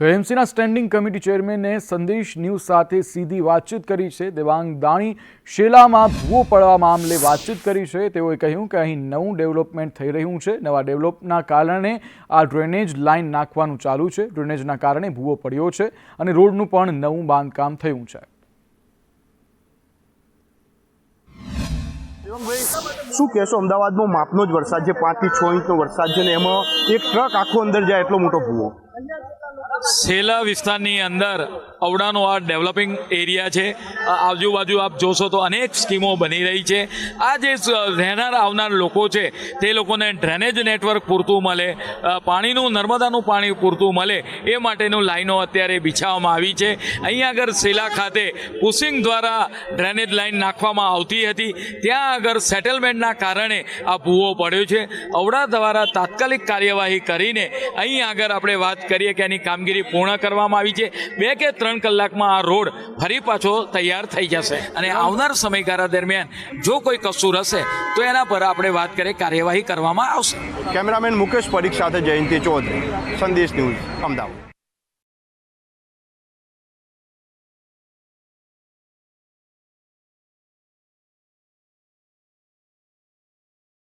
તો એમસીના standing committee ચેરમેને સંદેશ news સાથે સીધી વાતચીત કરી છે. દેવાંગ દાણી શેલામાં ભૂવો પડવા મામલે વાતચીત કરી છે. તેઓએ કહ્યું કે અહીં નવું ડેવલપમેન્ટ થઈ રહ્યું છે. નવા ડેવલપના કારણે આ ડ્રેનેજ લાઇન નાખવાનું ચાલુ છે. ડ્રેનેજના કારણે ભૂવો પડ્યો છે અને રોડનું પણ નવું બાંધકામ થયું છે. શું કહેશો? અમદાવાદમાં માપનો જ વરસાદ છે. પાંચથી છ ઇંચનો વરસાદ છે ને એમાં એક ટ્રક આખો અંદર જાય એટલો મોટો ભૂવો. સેલા વિસ્તારની અંદર ઔડાનો આ ડેવલપિંગ એરિયા છે. આજુબાજુ આપ જોશો તો અનેક સ્કીમો બની રહી છે. આ જે રહેનાર આવનાર લોકો છે, તે લોકોને ડ્રેનેજ નેટવર્ક પૂરતું મળે પાણીનું, નર્મદાનું પાણી પૂરતું મળે, એ માટેનું લાઈનો અત્યારે બિછાવવામાં આવી છે. અહીંયા આગળ સેલા ખાતે પુસિંગ દ્વારા ડ્રેનેજ લાઈન નાખવામાં આવતી હતી. ત્યાં આગળ સેટલમેન્ટના કારણે આ ભૂવો પડ્યો છે. ઔડા દ્વારા તાત્કાલિક કાર્યવાહી કરીને અહીં આગળ આપણે વાત કરીએ કે એની કામગીરી પૂર્ણ કરવામાં આવી છે. બે કે ત્રણ કલાકમાં આ રોડ ફરી પાછો તૈયાર થઈ જશે. અને આવનાર સમયગાળા દરમિયાન જો કોઈ કસૂર હશે, તો એના પર આપણે વાત કરીએ કાર્યવાહી કરવામાં આવશે. કેમેરામેન મુકેશ પરીખ સાથે જયંતિ ચૌધરી, સંદેશ ન્યૂઝ, અમદાવાદ.